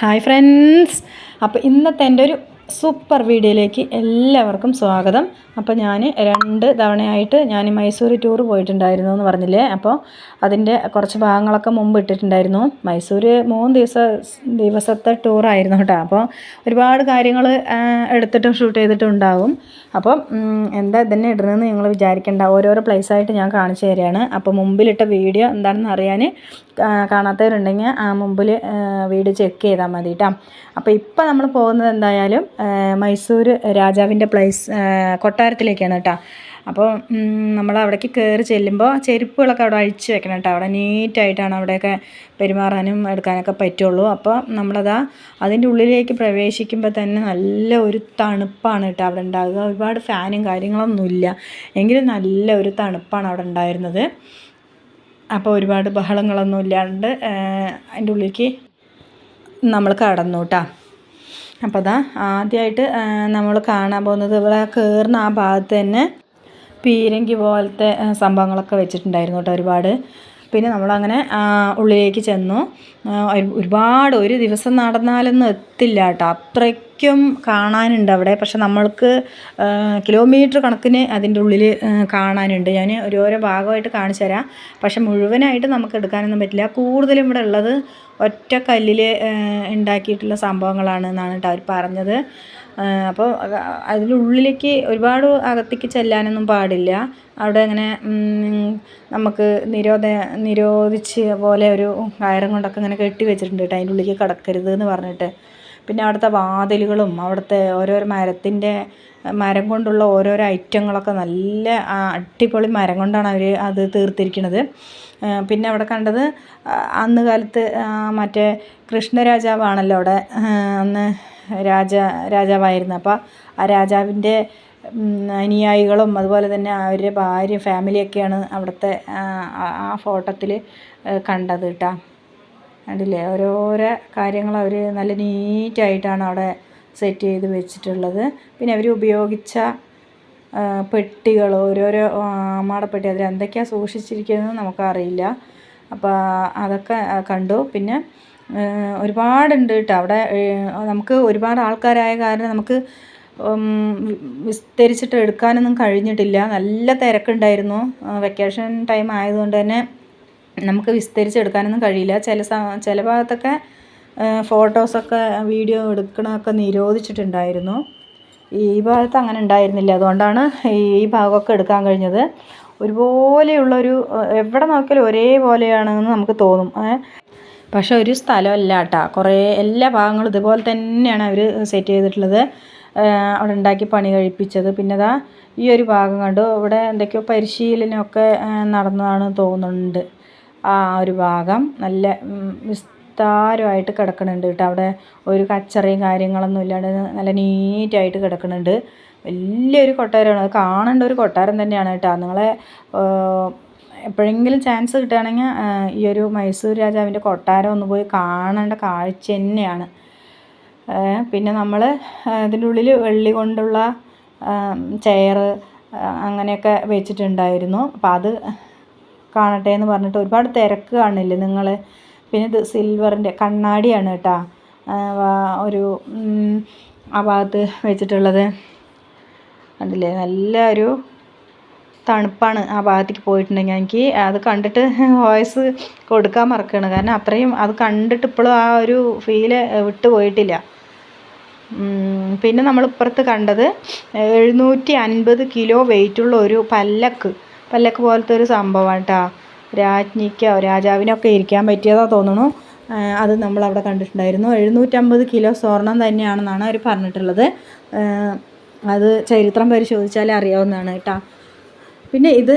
Hi friends അപ്പോൾ ഇന്നത്തെ എന്റെ ഒരു സൂപ്പർ വീഡിയോയിലേക്ക് എല്ലാവർക്കും സ്വാഗതം. അപ്പോൾ ഞാൻ രണ്ട് തവണയായിട്ട് ഞാൻ മൈസൂർ ടൂർ പോയിട്ടുണ്ടായിരുന്നു എന്ന് പറഞ്ഞില്ലേ? അപ്പോൾ അതിന്റെ കുറച്ച് ഭാഗങ്ങളൊക്കെ മുമ്പ് ഇട്ടിട്ടുണ്ടായിരുന്നു. മൈസൂർ മൂന്ന് ദിവസ ദിവസത്തെ ടൂറായിരുന്നു കേട്ടോ. അപ്പോൾ ഒരുപാട് കാര്യങ്ങൾ എടുത്തിട്ടും ഷൂട്ട് ചെയ്തിട്ടും ഉണ്ടാവും. അപ്പം എന്താ ഇതന്നെ ഇടുന്നതെന്ന് നിങ്ങൾ വിചാരിക്കേണ്ട. ഓരോരോ ആയിട്ട് ഞാൻ കാണിച്ചു തരികയാണ് അപ്പോൾ മുമ്പിലിട്ട വീഡിയോ എന്താണെന്ന് അറിയാൻ കാണാത്തവരുണ്ടെങ്കിൽ ആ മുമ്പിൽ വീഡിയോ ചെക്ക് ചെയ്താൽ മതി കേട്ടോ. അപ്പോൾ ഇപ്പോൾ നമ്മൾ പോകുന്നത് എന്തായാലും മൈസൂർ രാജാവിന്റെ പ്ലേസ് കൊട്ടാരത്തിലേക്കാണ് കേട്ടോ. അപ്പോൾ നമ്മൾ അവിടേക്ക് കയറി ചെല്ലുമ്പോൾ ചെരുപ്പുകളൊക്കെ അവിടെ അഴിച്ച് വെക്കണം കേട്ടോ. അവിടെ നീറ്റായിട്ടാണ് അവിടെയൊക്കെ പെരുമാറാനും എടുക്കാനൊക്കെ പറ്റുള്ളൂ. അപ്പോൾ നമ്മളതാ അതിന്റെ ഉള്ളിലേക്ക് പ്രവേശിക്കുമ്പോൾ തന്നെ നല്ല ഒരു തണുപ്പാണ് കേട്ടോ അവിടെ ഉണ്ടാകുക ഒരുപാട് ഫാനും കാര്യങ്ങളൊന്നുമില്ല എങ്കിലും നല്ല ഒരു തണുപ്പാണ് അവിടെ ഉണ്ടായിരുന്നത്. അപ്പോൾ ഒരുപാട് ബഹളങ്ങളൊന്നും ഇല്ലാണ്ട് അതിന്റെ ഉള്ളിലേക്ക് നമ്മൾ കടന്നു കേട്ടോ. അപ്പോൾ അതാ ആദ്യമായിട്ട് നമ്മൾ കാണാൻ പോകുന്നത് ഇവിടെ കയറുന്ന ആ ഭാഗത്ത് തന്നെ പീരങ്കി പോലത്തെ സംഭവങ്ങളൊക്കെ വെച്ചിട്ടുണ്ടായിരുന്നു കേട്ടോ ഒരുപാട്. പിന്നെ നമ്മളങ്ങനെ ഉള്ളിലേക്ക് ചെന്നു. ഒരുപാട് ഒരു ദിവസം നടന്നാലൊന്നും എത്തില്ല കേട്ടോ അത്രയ്ക്കും കാണാനുണ്ട് അവിടെ. പക്ഷെ നമ്മൾക്ക് കിലോമീറ്റർ കണക്കിന് അതിന്റെ ഉള്ളിൽ കാണാനുണ്ട്. ഞാൻ ഓരോരോ ഭാഗമായിട്ട് കാണിച്ചു തരാം. പക്ഷെ മുഴുവനായിട്ട് നമുക്ക് എടുക്കാനൊന്നും പറ്റില്ല. കൂടുതലും ഇവിടെ ഉള്ളത് ഒറ്റ കല്ലിൽ ഉണ്ടാക്കിയിട്ടുള്ള സംഭവങ്ങളാണ് എന്നാണ് കേട്ടോ അവർ പറഞ്ഞത്. അപ്പോൾ അതിലുള്ളിലേക്ക് ഒരുപാട് അകത്തേക്ക് ചെല്ലാനൊന്നും പാടില്ല. അവിടെ അങ്ങനെ നമുക്ക് നിരോധ നിരോധിച്ച് പോലെ ഒരു കയറും കൊണ്ടൊക്കെ ഇങ്ങനെ കെട്ടി വെച്ചിട്ടുണ്ട് കേട്ടോ. അതിന്റെ ഉള്ളിലേക്ക് കടക്കരുത് എന്ന് പറഞ്ഞിട്ട്. പിന്നെ അവിടുത്തെ വാതിലുകളും അവിടുത്തെ ഓരോരോ മരത്തിന്റെ മരം കൊണ്ടുള്ള ഓരോരോ ഐറ്റങ്ങളൊക്കെ നല്ല അടിപൊളി മരം കൊണ്ടാണ് അവർ അത് തീർത്തിരിക്കുന്നത് പിന്നെ അവിടെ കണ്ടത് അന്ന് കാലത്ത് മറ്റേ കൃഷ്ണരാജാവാണല്ലോ അവിടെ അന്ന് രാജ രാജാവായിരുന്നു. അപ്പോൾ ആ രാജാവിന്റെ അനുയായികളും അതുപോലെ തന്നെ അവരുടെ ഭാര്യ ഫാമിലിയൊക്കെയാണ് അവിടുത്തെ ആ, ഫോട്ടത്തിൽ കണ്ടത് കേട്ടോ. കണ്ടില്ലേ? ഓരോരോ കാര്യങ്ങൾ അവർ നല്ല നീറ്റായിട്ടാണ് അവിടെ സെറ്റ് ചെയ്ത് വെച്ചിട്ടുള്ളത്. പിന്നെ അവർ ഉപയോഗിച്ച പെട്ടികൾ ഓരോരോ ആമാടപ്പെട്ടി മാടപ്പെട്ടി അതിൽ എന്തൊക്കെയാണ് സൂക്ഷിച്ചിരിക്കുന്നത് നമുക്കറിയില്ല. അപ്പോൾ അതൊക്കെ കണ്ടു. പിന്നെ ഒരുപാടുണ്ട് കേട്ടോ. അവിടെ നമുക്ക് ഒരുപാട് ആൾക്കാരായ കാരണം നമുക്ക് വിസ്തരിച്ചിട്ട് എടുക്കാനൊന്നും കഴിഞ്ഞിട്ടില്ല. നല്ല തിരക്കുണ്ടായിരുന്നു. വെക്കേഷൻ ടൈം ആയതുകൊണ്ട് തന്നെ നമുക്ക് വിസ്തരിച്ചെടുക്കാനൊന്നും കഴിയില്ല. ചില ചില ഭാഗത്തൊക്കെ ഫോട്ടോസൊക്കെ വീഡിയോ എടുക്കണമൊക്കെ നിരോധിച്ചിട്ടുണ്ടായിരുന്നു. ഈ ഭാഗത്ത് അങ്ങനെ ഉണ്ടായിരുന്നില്ല. അതുകൊണ്ടാണ് ഈ ഭാഗമൊക്കെ എടുക്കാൻ കഴിഞ്ഞത്. ഒരുപോലെയുള്ളൊരു എവിടെ നോക്കിയാലും ഒരേപോലെയാണെന്ന് നമുക്ക് തോന്നും. പക്ഷെ ഒരു സ്ഥലമല്ല കേട്ടോ. കുറേ എല്ലാ ഭാഗങ്ങളും ഇതുപോലെ തന്നെയാണ് അവർ സെറ്റ് ചെയ്തിട്ടുള്ളത്. അവിടെ ഉണ്ടാക്കി പണി കഴിപ്പിച്ചത്. പിന്നെ ദാ ഈ ഒരു ഭാഗം കണ്ടു. ഇവിടെ എന്തൊക്കെയോ പരിശീലനമൊക്കെ നടന്നതാണ് തോന്നുന്നുണ്ട്. ആ ഒരു ഭാഗം നല്ല വിസ്താരമായിട്ട് കിടക്കുന്നുണ്ട് കേട്ടോ. അവിടെ ഒരു കച്ചറയും കാര്യങ്ങളൊന്നും ഇല്ലാണ്ട് നല്ല നീറ്റായിട്ട് കിടക്കുന്നുണ്ട് വലിയൊരു കൊട്ടാരമാണ്. അത് കാണേണ്ട ഒരു കൊട്ടാരം തന്നെയാണ് കേട്ടോ. നിങ്ങളെ എപ്പോഴെങ്കിലും ചാൻസ് കിട്ടുകയാണെങ്കിൽ ഈ ഒരു മൈസൂർ രാജാവിന്റെ കൊട്ടാരം ഒന്ന് പോയി കാണേണ്ട കാഴ്ച തന്നെയാണ്. പിന്നെ നമ്മൾ ഇതിന്റെ ഉള്ളിൽ വെള്ളി കൊണ്ടുള്ള ചെയറ് അങ്ങനെയൊക്കെ വെച്ചിട്ടുണ്ടായിരുന്നു. അപ്പോൾ അത് കാണട്ടെ എന്ന് പറഞ്ഞിട്ട് ഒരുപാട് തിരക്ക് കാണില്ലേ നിങ്ങൾ പിന്നെ ഇത് സിൽവറിന്റെ കണ്ണാടിയാണ് കേട്ടോ ഒരു ആ ഭാഗത്ത് വെച്ചിട്ടുള്ളത്. കണ്ടില്ലേ? നല്ല ഒരു തണുപ്പാണ് ആ ഭാഗത്തേക്ക് പോയിട്ടുണ്ടെങ്കിൽ എനിക്ക് അത് കണ്ടിട്ട് വോയിസ് കൊടുക്കാൻ മറക്കുകയാണ്. കാരണം അത്രയും അത് കണ്ടിട്ട് ഇപ്പോഴും ആ ഒരു ഫീൽ വിട്ടുപോയിട്ടില്ല പിന്നെ നമ്മൾ ഇപ്പുറത്ത് കണ്ടത് എഴുന്നൂറ്റി അൻപത് കിലോ വെയിറ്റുള്ള ഒരു പല്ലക്ക്. പല്ലക്ക് പോലത്തെ ഒരു സംഭവമാണ് കേട്ടോ രാജ്ഞിക്കോ രാജാവിനൊക്കെ ഇരിക്കാൻ പറ്റിയതാ തോന്നുന്നു അത് നമ്മൾ അവിടെ കണ്ടിട്ടുണ്ടായിരുന്നു. എഴുന്നൂറ്റമ്പത് കിലോ സ്വർണം തന്നെയാണെന്നാണ് അവർ പറഞ്ഞിട്ടുള്ളത്. അത് ചരിത്രം പരിശോധിച്ചാലേ അറിയാവുന്നതാണ് കേട്ടോ പിന്നെ ഇത്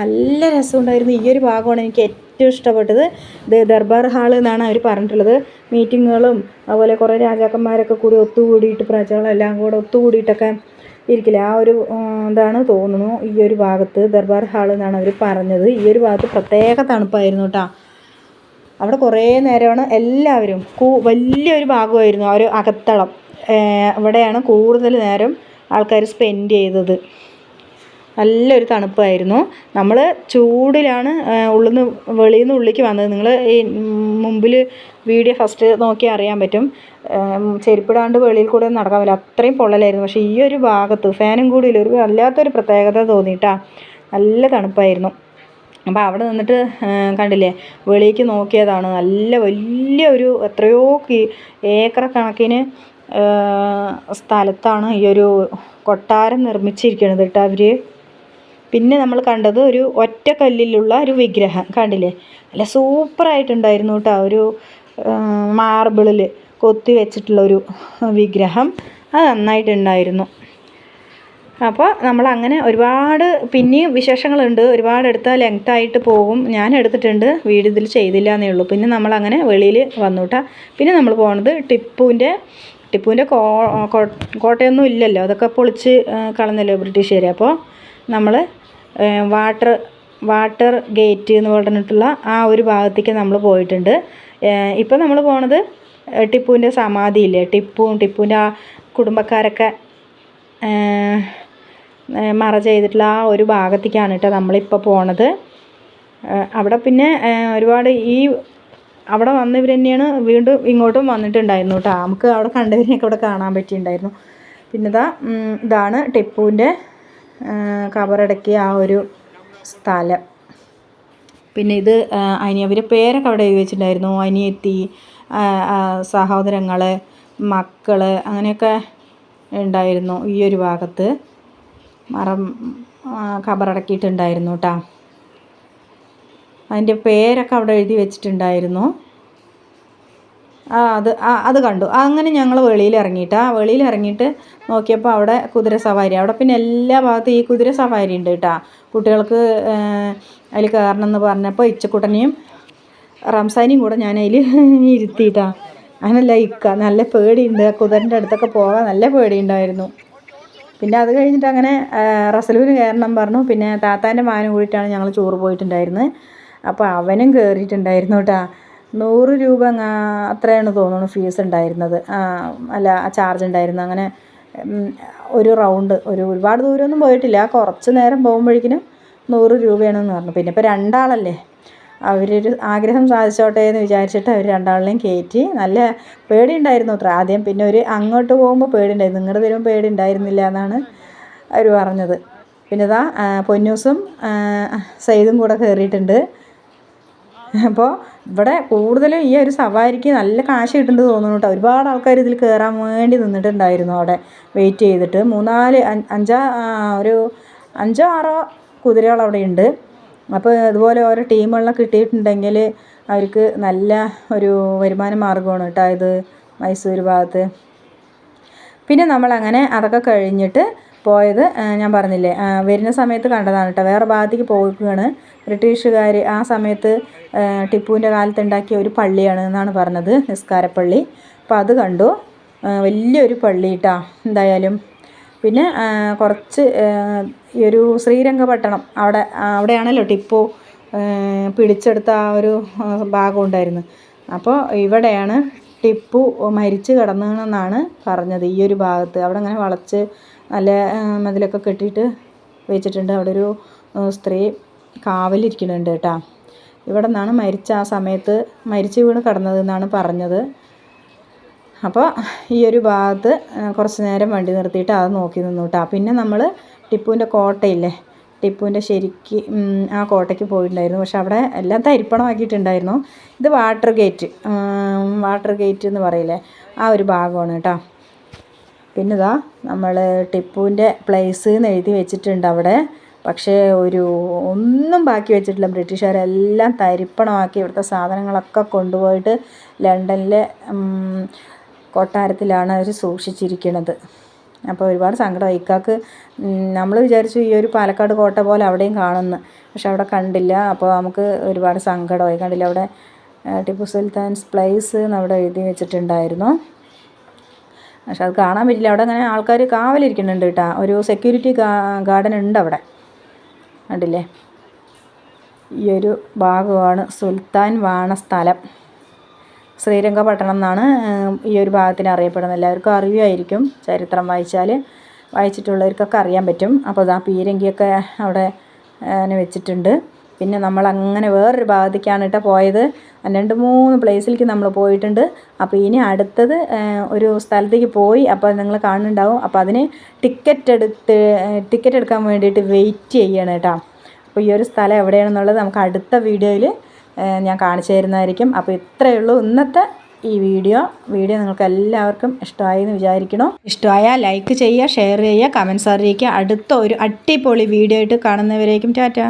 നല്ല രസമുണ്ടായിരുന്നു. ഈ ഒരു ഭാഗമാണ് എനിക്ക് ഏറ്റവും ഇഷ്ടപ്പെട്ടത്. ഇത് ദർബാർ ഹാൾ എന്നാണ് അവർ പറഞ്ഞിട്ടുള്ളത്. മീറ്റിങ്ങുകളും അതുപോലെ കുറേ രാജാക്കന്മാരൊക്കെ കൂടി ഒത്തുകൂടിയിട്ട് പ്രജകളെല്ലാം കൂടെ ഒത്തുകൂടിയിട്ടൊക്കെ ഇരിക്കില്ല? ആ ഒരു ഇതാണ് തോന്നുന്നു ഈ ഒരു ഭാഗത്ത് ദർബാർ ഹാൾ എന്നാണ് അവർ പറഞ്ഞത്. ഈ ഒരു ഭാഗത്ത് പ്രത്യേക തണുപ്പായിരുന്നു കേട്ടോ. അവിടെ കുറേ നേരമാണ് എല്ലാവരും കൂ വലിയൊരു ഭാഗമായിരുന്നു ആ ഒരു അകത്തളം. ഇവിടെയാണ് കൂടുതൽ നേരം ആൾക്കാർ സ്പെൻഡ് ചെയ്തത്. നല്ലൊരു തണുപ്പായിരുന്നു. നമ്മൾ ചൂടിലാണ് ഉള്ളിൽ നിന്ന് വെളിയിൽ നിന്ന് ഉള്ളിലേക്ക് വന്നത്. നിങ്ങൾ ഈ മുമ്പിൽ വീഡിയോ ഫസ്റ്റ് നോക്കിയാൽ അറിയാൻ പറ്റും. ചെരുപ്പിടാണ്ട് വെളിയിൽ കൂടെ നടക്കാൻ പറ്റില്ല. അത്രയും പൊള്ളലായിരുന്നു. പക്ഷേ ഈ ഒരു ഭാഗത്ത് ഫാനും കൂടി ഒരു വല്ലാത്തൊരു പ്രത്യേകത തോന്നിയിട്ടാ നല്ല തണുപ്പായിരുന്നു. അപ്പോൾ അവിടെ നിന്നിട്ട് കണ്ടില്ലേ വെളിയിലേക്ക് നോക്കിയതാണ് നല്ല വലിയ ഒരു എത്രയോ ഏക്കർ കണക്കിന് സ്ഥലത്താണ് ഈ ഒരു കൊട്ടാരം നിർമ്മിച്ചിരിക്കുന്നത് കേട്ടോ അവർ പിന്നെ നമ്മൾ കണ്ടത് ഒരു ഒറ്റ കല്ലിലുള്ള ഒരു വിഗ്രഹം കണ്ടില്ലേ? നല്ല സൂപ്പറായിട്ടുണ്ടായിരുന്നു കേട്ടോ ഒരു മാർബിളിൽ കൊത്തി വെച്ചിട്ടുള്ള ഒരു വിഗ്രഹം. അത് നന്നായിട്ടുണ്ടായിരുന്നു. അപ്പോൾ നമ്മൾ അങ്ങനെ ഒരുപാട് പിന്നെയും വിശേഷങ്ങളുണ്ട്. ഒരുപാട് എടുത്താൽ ലെങ്ത് ആയിട്ട് പോകും. ഞാൻ എടുത്തിട്ടുണ്ട്. വീട് ഇതിൽ ചെയ്തില്ല എന്നേ ഉള്ളൂ. പിന്നെ നമ്മളങ്ങനെ വെളിയിൽ വന്നു കേട്ടോ പിന്നെ നമ്മൾ പോണത് ടിപ്പുവിന്റെ ടിപ്പുവിന്റെ കോ കോട്ടയൊന്നും ഇല്ലല്ലോ. അതൊക്കെ പൊളിച്ച് കളഞ്ഞല്ലോ ബ്രിട്ടീഷുകാർ അപ്പോൾ നമ്മൾ വാട്ടർ വാട്ടർ ഗേറ്റ് എന്ന് പറഞ്ഞിട്ടുള്ള ആ ഒരു ഭാഗത്തേക്ക് നമ്മൾ പോയിട്ടുണ്ട്. ഇപ്പം നമ്മൾ പോണത് ടിപ്പുവിന്റെ സമാധിയില്ലേ? ടിപ്പുവും ടിപ്പുവിന്റെ ആ കുടുംബക്കാരൊക്കെ മറ ചെയ്തിട്ടുള്ള ആ ഒരു ഭാഗത്തേക്കാണ് കേട്ടോ നമ്മളിപ്പോൾ പോണത്. അവിടെ പിന്നെ ഒരുപാട് ഈ അവിടെ വന്നവർ തന്നെയാണ് വീണ്ടും ഇങ്ങോട്ടും വന്നിട്ടുണ്ടായിരുന്നു കേട്ടോ. നമുക്ക് അവിടെ കണ്ടവരെയൊക്കെ അവിടെ കാണാൻ പറ്റിയിട്ടുണ്ടായിരുന്നു. പിന്നെ ഇതാ ഇതാണ് ടിപ്പുവിന്റെ കബറടക്കിയ ആ ഒരു സ്ഥലം. പിന്നെ ഇത് അനി അവരുടെ പേരൊക്കെ അവിടെ എഴുതി വെച്ചിട്ടുണ്ടായിരുന്നു. അനിയത്തി സഹോദരങ്ങൾ മക്കൾ അങ്ങനെയൊക്കെ ഉണ്ടായിരുന്നു ഈ ഒരു ഭാഗത്ത്. മറം കബറടക്കിയിട്ടുണ്ടായിരുന്നു കേട്ടോ അതിന്റെ പേരൊക്കെ അവിടെ എഴുതി വെച്ചിട്ടുണ്ടായിരുന്നു. അത് അത് കണ്ടു. അങ്ങനെ ഞങ്ങൾ വെളിയിൽ ഇറങ്ങിയിട്ട് ആ വെളിയിൽ ഇറങ്ങിയിട്ട് നോക്കിയപ്പോൾ അവിടെ കുതിര സവാരി. അവിടെ പിന്നെ എല്ലാ ഭാഗത്തും ഈ കുതിര സവാരി ഉണ്ട് കേട്ടോ. കുട്ടികൾക്ക് അതിൽ കയറണം എന്ന് പറഞ്ഞപ്പോൾ ഇച്ചക്കുട്ടനെയും റംസാനെയും കൂടെ ഞാൻ അതിൽ ഇരുത്തിയിട്ടാ. അങ്ങനെ ഇക്ക നല്ല പേടിയുണ്ട്. കുതിരന്റെ അടുത്തൊക്കെ പോകാൻ നല്ല പേടിയുണ്ടായിരുന്നു. പിന്നെ അത് കഴിഞ്ഞിട്ട് അങ്ങനെ റസലൂന് കയറണം പറഞ്ഞു. പിന്നെ താത്താന്റെ മാനും കൂടിയിട്ടാണ് ഞങ്ങൾ ചോറ് പോയിട്ടുണ്ടായിരുന്നത്. അപ്പോൾ അവനും കയറിയിട്ടുണ്ടായിരുന്നു കേട്ടോ. നൂറ് രൂപ അത്രയാണ് തോന്നുന്നു ഫീസ് ഉണ്ടായിരുന്നത്. അല്ല ചാർജ് ഉണ്ടായിരുന്നു. അങ്ങനെ ഒരു റൗണ്ട് ഒരു ഒരുപാട് ദൂരമൊന്നും പോയിട്ടില്ല. കുറച്ച് നേരം പോകുമ്പോഴേക്കിനും നൂറ് രൂപയാണെന്ന് പറഞ്ഞു. പിന്നെ ഇപ്പോൾ രണ്ടാളല്ലേ. അവരൊരു ആഗ്രഹം സാധിച്ചോട്ടെ എന്ന് വിചാരിച്ചിട്ട് അവർ രണ്ടാളിനെയും കയറ്റി. നല്ല പേടി ഉണ്ടായിരുന്നു അത്ര. ആദ്യം പിന്നെ ഒരു അങ്ങോട്ട് പോകുമ്പോൾ പേടി ഉണ്ടായിരുന്നു നിങ്ങളുടെ വരുമ്പോൾ പേടി ഉണ്ടായിരുന്നില്ല എന്നാണ് അവർ പറഞ്ഞത്. പിന്നെ ഇതാ പൊന്നൂസും സൈദും കൂടെ കയറിയിട്ടുണ്ട് അപ്പോൾ ഇവിടെ കൂടുതലും ഈ ഒരു സവാരിക്ക് നല്ല കാശ് കിട്ടുന്നുണ്ട് തോന്നുന്നു കേട്ടോ. ഒരുപാട് ആൾക്കാർ ഇതിൽ കയറാൻ വേണ്ടി നിന്നിട്ടുണ്ടായിരുന്നു അവിടെ. വെയിറ്റ് ചെയ്തിട്ട് മൂന്നാൽ അഞ്ചാ ഒരു അഞ്ചോ ആറോ കുതിരകൾ അവിടെ ഉണ്ട്. അപ്പോൾ ഇതുപോലെ ഓരോ ടീമുകളിലൊക്കെ കിട്ടിയിട്ടുണ്ടെങ്കിൽ അവർക്ക് നല്ല ഒരു വരുമാന മാർഗമാണ് കേട്ടോ ഇത് മൈസൂർ ഭാഗത്ത്. പിന്നെ നമ്മളങ്ങനെ അതൊക്കെ കഴിഞ്ഞിട്ട് പോയത് ഞാൻ പറഞ്ഞില്ലേ വരുന്ന സമയത്ത് കണ്ടതാണ് കേട്ടോ. വേറെ ഭാഗത്തേക്ക് പോകുകയാണ് ബ്രിട്ടീഷുകാർ ആ സമയത്ത് ടിപ്പുവിന്റെ കാലത്ത് ഉണ്ടാക്കിയ ഒരു പള്ളിയാണ് എന്നാണ് പറഞ്ഞത് നിസ്കാരപ്പള്ളി. അപ്പോൾ അത് കണ്ടു. വലിയൊരു പള്ളി കേട്ടോ എന്തായാലും. പിന്നെ കുറച്ച് ഈ ഒരു ശ്രീരംഗപട്ടണം അവിടെ അവിടെയാണല്ലോ ടിപ്പു പിടിച്ചെടുത്ത ആ ഒരു ഭാഗം ഉണ്ടായിരുന്നു അപ്പോൾ ഇവിടെയാണ് ടിപ്പു മരിച്ചു കിടന്നതെന്നാണ് പറഞ്ഞത് ഈ ഒരു ഭാഗത്ത്. അവിടെ അങ്ങനെ വളച്ച് നല്ല മതിലൊക്കെ കെട്ടിയിട്ട് വെച്ചിട്ടുണ്ട്. അവിടെ ഒരു സ്ത്രീ കാവലിരിക്കുന്നുണ്ട് കേട്ടോ. ഇവിടെ നിന്നാണ് മരിച്ച ആ സമയത്ത് മരിച്ചു വീണ് കിടന്നതെന്നാണ് പറഞ്ഞത്. അപ്പോൾ ഈ ഒരു ഭാഗത്ത് കുറച്ച് നേരം വണ്ടി നിർത്തിയിട്ട് അത് നോക്കി നിന്നു കേട്ടോ. പിന്നെ നമ്മൾ ടിപ്പുവിന്റെ കോട്ടയില്ലേ ടിപ്പുവിന്റെ ശരിക്ക് ആ കോട്ടയ്ക്ക് പോയിട്ടുണ്ടായിരുന്നു. പക്ഷെ അവിടെ എല്ലാം തരിപ്പണമാക്കിയിട്ടുണ്ടായിരുന്നു. ഇത് വാട്ടർ ഗേറ്റ് വാട്ടർ ഗേറ്റ് എന്ന് പറയില്ലേ ആ ഒരു ഭാഗമാണ് കേട്ടോ. പിന്നെ ഇതാ നമ്മൾ ടിപ്പുവിന്റെ പ്ലേസ് എന്ന് എഴുതി വെച്ചിട്ടുണ്ട് അവിടെ. പക്ഷേ ഒരു ഒന്നും ബാക്കി വെച്ചിട്ടില്ല. ബ്രിട്ടീഷുകാരെല്ലാം തരിപ്പണമാക്കി ഇവിടുത്തെ സാധനങ്ങളൊക്കെ കൊണ്ടുപോയിട്ട് ലണ്ടനിലെ കൊട്ടാരത്തിലാണ് അവർ സൂക്ഷിച്ചിരിക്കുന്നത് അപ്പോൾ ഒരുപാട് സങ്കടം ഇക്കാക്ക് നമ്മൾ വിചാരിച്ചു ഈ ഒരു പാലക്കാട് കോട്ട പോലെ അവിടെയും കാണുന്നു. പക്ഷെ അവിടെ കണ്ടില്ല. അപ്പോൾ നമുക്ക് ഒരുപാട് സങ്കടമായി. കണ്ടില്ല അവിടെ ടിപ്പു സുൽത്താൻസ് പ്ലേസ് എന്ന് അവിടെ എഴുതി വെച്ചിട്ടുണ്ടായിരുന്നു. പക്ഷെ അത് കാണാൻ പറ്റില്ല. അവിടെ അങ്ങനെ ആൾക്കാർ കാവലിരിക്കുന്നുണ്ട് കേട്ടോ. ഒരു സെക്യൂരിറ്റി ഗാർഡൻ ഉണ്ട് അവിടെ. കണ്ടില്ലേ? ഈ ഒരു ഭാഗമാണ് സുൽത്താൻ വാണ സ്ഥലം. ശ്രീരംഗപട്ടണം എന്നാണ് ഈ ഒരു ഭാഗത്തിന് അറിയപ്പെടുന്നത്. എല്ലാവർക്കും അറിയുമായിരിക്കും ചരിത്രം വായിച്ചാൽ. വായിച്ചിട്ടുള്ളവർക്കൊക്കെ അറിയാൻ പറ്റും. അപ്പോൾ ഇതാ പീരങ്കിയൊക്കെ അവിടെ വെച്ചിട്ടുണ്ട്. പിന്നെ നമ്മൾ അങ്ങനെ വേറൊരു ഭാഗത്തേക്കാണ് കേട്ടോ പോയത്. രണ്ട് മൂന്ന് പ്ലേസിലേക്ക് നമ്മൾ പോയിട്ടുണ്ട്. അപ്പോൾ ഇനി അടുത്തത് ഒരു സ്ഥലത്തേക്ക് പോയി അപ്പോൾ നിങ്ങൾ കാണുന്നുണ്ടാവും. അപ്പോൾ അതിന് ടിക്കറ്റ് എടുത്ത് ടിക്കറ്റ് എടുക്കാൻ വേണ്ടിയിട്ട് വെയിറ്റ് ചെയ്യണം കേട്ടോ. അപ്പോൾ ഈ ഒരു സ്ഥലം എവിടെയാണെന്നുള്ളത് നമുക്ക് അടുത്ത വീഡിയോയിൽ ഞാൻ കാണിച്ചു തരുന്നതായിരിക്കും. അപ്പോൾ ഇത്രയേ ഉള്ളൂ ഇന്നത്തെ ഈ വീഡിയോ. വീഡിയോ നിങ്ങൾക്ക് എല്ലാവർക്കും ഇഷ്ടമായി എന്ന് വിചാരിക്കണോ ഇഷ്ടമായാൽ ലൈക്ക് ചെയ്യുക ഷെയർ ചെയ്യുക കമൻസ് അറിയിക്കുക അടുത്ത ഒരു അടിപൊളി വീഡിയോ ആയിട്ട് കാണുന്നവരേക്കും ടാറ്റ.